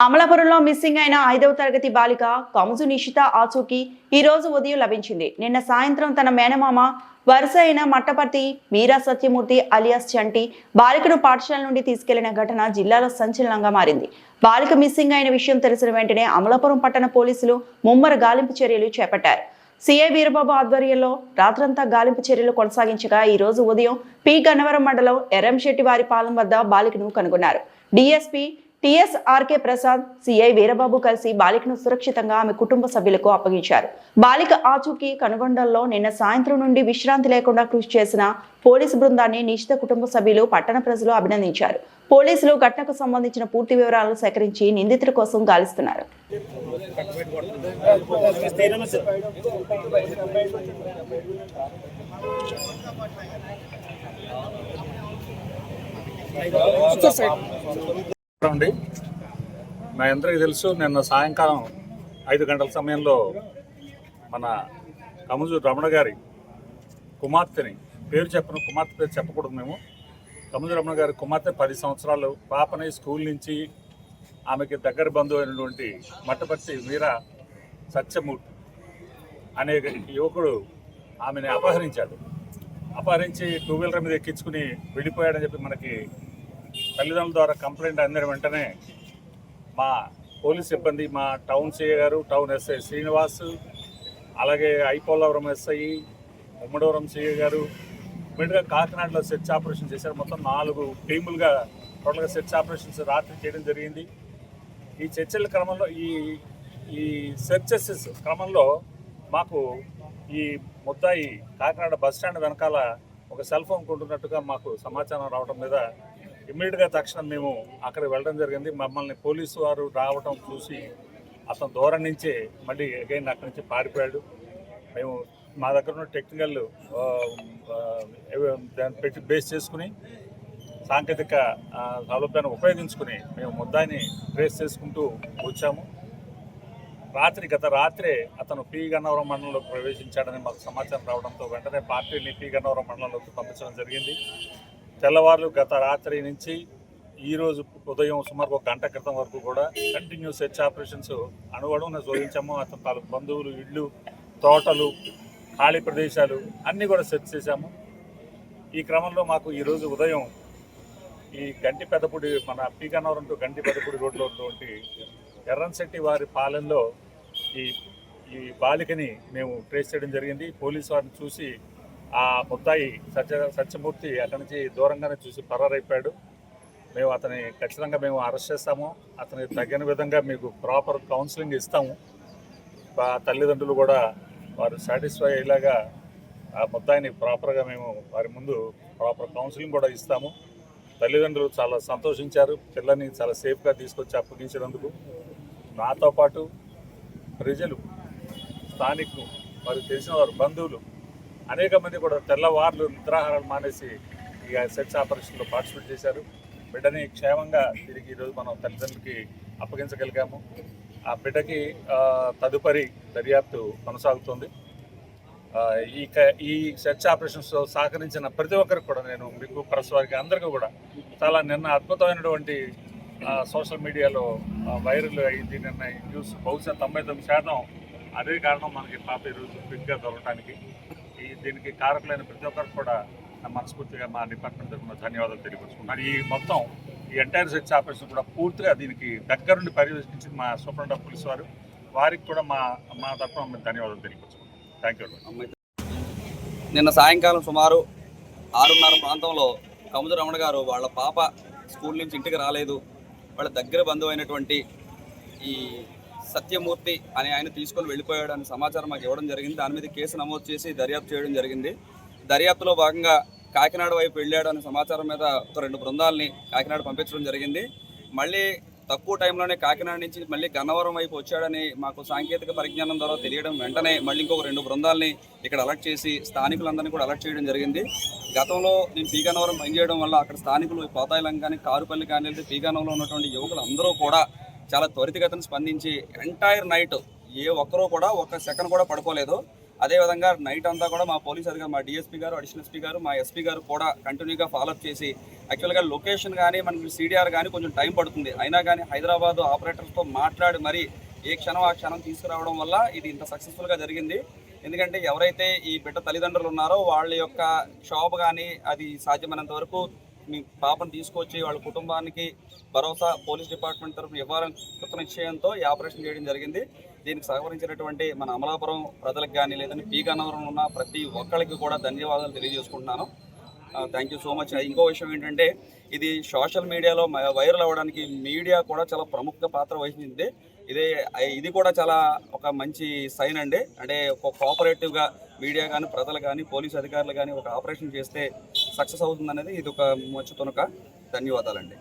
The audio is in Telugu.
అమలాపురంలో మిస్సింగ్ అయిన ఐదవ తరగతి బాలిక కముజు నిషిత ఆచూకీ ఈ రోజు ఉదయం లభించింది. నిన్న సాయంత్రం తన మేనమామ వరుస అయిన మట్టపర్తి మీరా సత్యమూర్తి అలియాస్ చంటి బాలికను పాఠశాల నుండి తీసుకెళ్ళిన ఘటన జిల్లాలో సంచలనంగా మారింది. బాలిక మిస్సింగ్ అయిన విషయం తెలిసిన వెంటనే అమలాపురం పట్టణ పోలీసులు ముమ్మర గాలింపు చర్యలు చేపట్టారు. సిఐ వీరబాబు ఆధ్వర్యంలో రాత్రంతా గాలింపు చర్యలు కొనసాగించగా ఈ రోజు ఉదయం పి గన్నవరం మండలం ఎర్రంశెట్టి వారి పాలెం వద్ద బాలికను కనుగొన్నారు. DSP TSRK Prasad CI Veerababu కలిసి బాలికను సురక్షితంగా ఆమె కుటుంబ సభ్యులకు అప్పగించారు. బాలిక ఆచూకీ కనుగొండల్లో నిన్న సాయంత్రం నుండి విశ్రాంతి లేకుండా కృషి చేసిన పోలీసు బృందాన్ని నిశ్చిత కుటుంబ సభ్యులు పట్టణ ప్రజలు అభినందించారు. పోలీసులు ఘటనకు సంబంధించిన పూర్తి వివరాలను సేకరించి నిందితుల కోసం గాలిస్తున్నారు. అండి మా అందరికీ తెలుసు నిన్న సాయంకాలం ఐదు గంటల సమయంలో మన కముజు రమణ గారి కుమార్తెని పేరు చెప్పను కుమార్తె పేరు చెప్పకూడదు మేము. కముజు రమణ గారి కుమార్తె పది సంవత్సరాలు పాపని స్కూల్ నుంచి ఆమెకి దగ్గర బంధువు అయినటువంటి మట్టపర్తి వీర సత్యమూర్తి అనే యువకుడు ఆమెని అపహరించాడు. అపహరించి టూ వీలర్ మీద ఎక్కించుకుని వెళ్ళిపోయాడని చెప్పి మనకి తల్లిదండ్రుల ద్వారా కంప్లైంట్ అందిన వెంటనే మా పోలీస్ సిబ్బంది మా టౌన్ సిఐ గారు టౌన్ ఎస్ఐ శ్రీనివాస్ అలాగే ఐపోలవరం ఎస్ఐ ఉమ్మడవరం సిఐ గారు ఇమ్మీడియట్గా కాకినాడలో సెర్చ్ ఆపరేషన్ చేశారు. మొత్తం నాలుగు టీములుగా టోటల్గా సెర్చ్ ఆపరేషన్స్ రాత్రి చేయడం జరిగింది. ఈ చర్చల క్రమంలో ఈ ఈ సెర్చెస్ క్రమంలో మాకు ఈ ముద్దాయి కాకినాడ బస్ స్టాండ్ వెనకాల ఒక సెల్ ఫోన్ కొంటున్నట్టుగా మాకు సమాచారం రావడం మీద ఇమ్మీడియట్గా తక్షణం మేము అక్కడికి వెళ్ళడం జరిగింది. మమ్మల్ని పోలీసు వారు రావడం చూసి అతను దూరం నుంచే మళ్ళీ అగైన్ అక్కడి నుంచి పారిపోయాడు. మేము మా దగ్గర ఉన్న టెక్నికల్ దాన్ని పెట్టి బేస్ చేసుకుని సాంకేతిక సౌలభ్యాన్ని ఉపయోగించుకుని మేము ముద్దాయిని ట్రేస్ చేసుకుంటూ వచ్చాము. రాత్రి గత రాత్రే అతను పి గన్నవరం మండలంలోకి ప్రవేశించాడని మాకు సమాచారం రావడంతో వెంటనే పార్టీని పి గన్నవరం మండలంలోకి పంపించడం జరిగింది. తెల్లవారులు గత రాత్రి నుంచి ఈరోజు ఉదయం సుమారు ఒక గంట క్రితం వరకు కూడా కంటిన్యూ సెర్చ్ ఆపరేషన్స్ అణువడున శోధించాము అతను తాలూకు బంధువులు ఇళ్ళు తోటలు ఖాళీ ప్రదేశాలు అన్నీ కూడా సెర్చ్ చేశాము. ఈ క్రమంలో మాకు ఈరోజు ఉదయం ఈ గంటి పెద్దపూడి మన పి టు గంటి పెదపుడి రోడ్లో ఉన్నటువంటి ఎర్రన్శెట్టి వారి పాలెంలో ఈ ఈ బాలికని మేము ట్రేస్ చేయడం జరిగింది. పోలీసు వారిని చూసి ఆ ముద్దాయి సత్య సత్యమూర్తి అక్కడి నుంచి దూరంగానే చూసి పరారైపోయాడు. మేము అతని ఖచ్చితంగా మేము అరెస్ట్ చేస్తాము. అతనికి తగిన విధంగా మీకు ప్రాపర్ కౌన్సిలింగ్ ఇస్తాము. ఆ తల్లిదండ్రులు కూడా వారు సాటిస్ఫై అయ్యేలాగా ఆ ముద్దాయిని ప్రాపర్గా మేము వారి ముందు ప్రాపర్ కౌన్సిలింగ్ కూడా ఇస్తాము. తల్లిదండ్రులు చాలా సంతోషించారు. పిల్లని చాలా సేఫ్గా తీసుకొచ్చి అప్పగించినందుకు. నాతో పాటు ప్రజలు స్థానికులు వారు తెలిసిన వారు బంధువులు అనేక మంది కూడా తెల్లవార్లు నిద్రాహారాలు మానేసి ఈ సెర్చ్ ఆపరేషన్లో పార్టిసిపేట్ చేశారు. బిడ్డని క్షేమంగా తిరిగి ఈరోజు మనం తల్లిదండ్రులకి అప్పగించగలిగాము. ఆ బిడ్డకి తదుపరి దర్యాప్తు కొనసాగుతుంది. ఈ క- ఈ సెర్చ్ ఆపరేషన్స్లో సహకరించిన ప్రతి ఒక్కరికి కూడా నేను మీకు పరస్వారికి అందరికీ కూడా చాలా నిన్న అద్భుతమైనటువంటి సోషల్ మీడియాలో వైరల్ అయింది. నిన్న న్యూస్ బహుశా తొంభై తొమ్మిది శాతం అదే కారణం మనకి పాప ఈరోజు ఫిట్గా దొరకడానికి ఈ దీనికి కారకులైన ప్రతి ఒక్కరికి కూడా మనస్ఫూర్తిగా మా డిపార్ట్మెంట్ తరఫున ధన్యవాదాలు తెలియపరుచుకున్నాను ఈ మొత్తం ఈ ఎంటైర్ సెర్చ్ ఆపరేషన్ కూడా పూర్తిగా దీనికి దగ్గరుండి పర్యవేక్షించింది మా సూపరింట్ ఆఫ్ పోలీస్ వారు. వారికి కూడా మా మా తరఫున ధన్యవాదాలు తెలియపరుచుకున్నాం థ్యాంక్ యూ నిన్న సాయంకాలం సుమారు ఆరున్నర ప్రాంతంలో కముదు రమణ గారు వాళ్ళ పాప స్కూల్ నుంచి ఇంటికి రాలేదు. వాళ్ళ దగ్గర బంధువు అయినటువంటి ఈ సత్యమూర్తి అని ఆయన తీసుకొని వెళ్ళిపోయాడు అనే సమాచారం మాకు ఇవ్వడం జరిగింది. దాని మీద కేసు నమోదు చేసి దర్యాప్తు చేయడం జరిగింది. దర్యాప్తులో భాగంగా కాకినాడ వైపు వెళ్ళాడు అనే సమాచారం మీద ఒక రెండు బృందాలని కాకినాడ పంపించడం జరిగింది. మళ్ళీ తక్కువ టైంలోనే కాకినాడ నుంచి మళ్ళీ గన్నవరం వైపు వచ్చాడని మాకు సాంకేతిక పరిజ్ఞానం ద్వారా తెలియడం వెంటనే మళ్ళీ ఇంకొక రెండు బృందాలని ఇక్కడ అలర్ట్ చేసి స్థానికులందరినీ కూడా అలర్ట్ చేయడం జరిగింది. గతంలో నేను పీగన్నవరం పనిచేయడం వల్ల అక్కడ స్థానికులు పోతాయిలం కానీ కారుపల్లి కానీ లేదా పీగన్నవరంలో ఉన్నటువంటి యువకులు అందరూ కూడా చాలా త్వరితగతిని స్పందించి ఎంటైర్ నైట్ ఏ ఒక్కరూ కూడా ఒక్క సెకండ్ కూడా పడుకోలేదు. అదేవిధంగా నైట్ అంతా కూడా మా పోలీస్ అధికారి మా డిఎస్పీ గారు అడిషనల్ ఎస్పీ గారు మా ఎస్పీ గారు కూడా కంటిన్యూగా ఫాలోఅప్ చేసి యాక్చువల్గా లొకేషన్ కానీ మనకి సిడిఆర్ కానీ కొంచెం టైం పడుతుంది. అయినా కానీ హైదరాబాద్ ఆపరేటర్స్తో మాట్లాడి మరి ఏ క్షణం ఆ క్షణం తీసుకురావడం వల్ల ఇది ఇంత సక్సెస్ఫుల్గా జరిగింది. ఎందుకంటే ఎవరైతే ఈ బిడ్డ తల్లిదండ్రులు ఉన్నారో వాళ్ళ యొక్క షాప్ కానీ అది సాధ్యమైనంత వరకు మీ పాపను తీసుకొచ్చి వాళ్ళ కుటుంబానికి భరోసా పోలీస్ డిపార్ట్మెంట్ తరఫున ఇవ్వాలని కృత నిశ్చయంతో ఈ ఆపరేషన్ చేయడం జరిగింది. దీనికి సహకరించినటువంటి మన అమలాపురం ప్రజలకు కానీ లేదంటే పీ గన్నవరం ఉన్న ప్రతి ఒక్కరికి కూడా ధన్యవాదాలు తెలియజేసుకుంటున్నాను. థ్యాంక్ యూ సో మచ్ ఇంకో విషయం ఏంటంటే ఇది సోషల్ మీడియాలో వైరల్ అవ్వడానికి మీడియా కూడా చాలా ప్రముఖ పాత్ర వహించింది. ఇదే ఇది కూడా చాలా ఒక మంచి సైన్ అండి. అంటే ఒక కోఆపరేటివ్గా మీడియా కానీ ప్రజలు కానీ పోలీస్ అధికారులు కానీ ఒక ఆపరేషన్ చేస్తే సక్సెస్ అవుతుంది అనేది ఇది ఒక మంచి తునక. ధన్యవాదాలండి.